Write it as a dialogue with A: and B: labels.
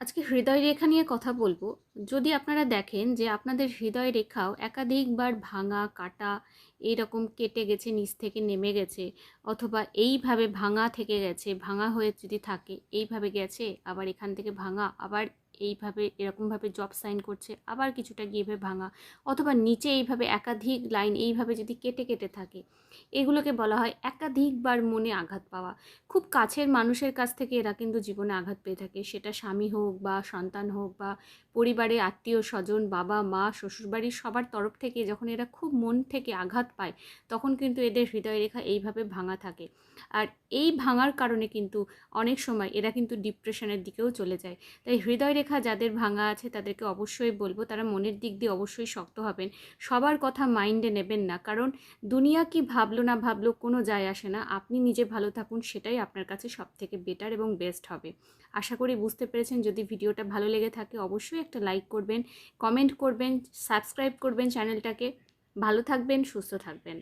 A: আজকে হৃদয় রেখা নিয়ে কথা বলব। যদি আপনারা দেখেন যে আপনাদের হৃদয় রেখাও একাধিকবার ভাঙা, কাটা, এইরকম কেটে গেছে, নিচ থেকে নেমে গেছে, অথবা এইভাবে ভাঙা থেকে গেছে, ভাঙা হয়ে যদি থাকে, এইভাবে গেছে, আবার এখান থেকে ভাঙা, আবার এইভাবে এরকমভাবে জব সাইন করছে, আবার কিছুটা গিয়ে ভাঙা। অথবা নিচে এইভাবে একাধিক লাইন এইভাবে যদি কেটে কেটে থাকে, এগুলোকে বলা হয় একাধিকবার মনে আঘাত পাওয়া। খুব কাছের মানুষের কাছ থেকে এরা কিন্তু জীবনে আঘাত পেয়ে থাকে। সেটা স্বামী হোক বা সন্তান হোক বা পরিবারে আত্মীয় স্বজন, বাবা, মা, শ্বশুরবাড়ির সবার তরফ থেকে যখন এরা খুব মন থেকে আঘাত পায়, তখন কিন্তু এদের হৃদয় রেখা এইভাবে ভাঙা থাকে। আর এই ভাঙার কারণে কিন্তু অনেক সময় এরা কিন্তু ডিপ্রেশনের দিকেও চলে যায়। তাই হৃদয় রেখা যাদের ভাঙা আছে তাদেরকে অবশ্যই বলব, তারা মনের দিক দিয়ে অবশ্যই শক্ত হবেন। সবার কথা মাইন্ডে নেবেন না, কারণ দুনিয়া কি ভাবলো না ভাবলো কোনো যায় আসে না। আপনি নিজে ভালো থাকুন, সেটাই আপনার কাছে সব থেকে বেটার এবং বেস্ট হবে। আশা করি বুঝতে পেরেছেন, যদি ভিডিওটা ভালো লেগে থাকে অবশ্যই একটা লাইক করবেন কমেন্ট করবেন সাবস্ক্রাইব করবেন চ্যানেলটাকে। ভালো থাকবেন, সুস্থ থাকবেন।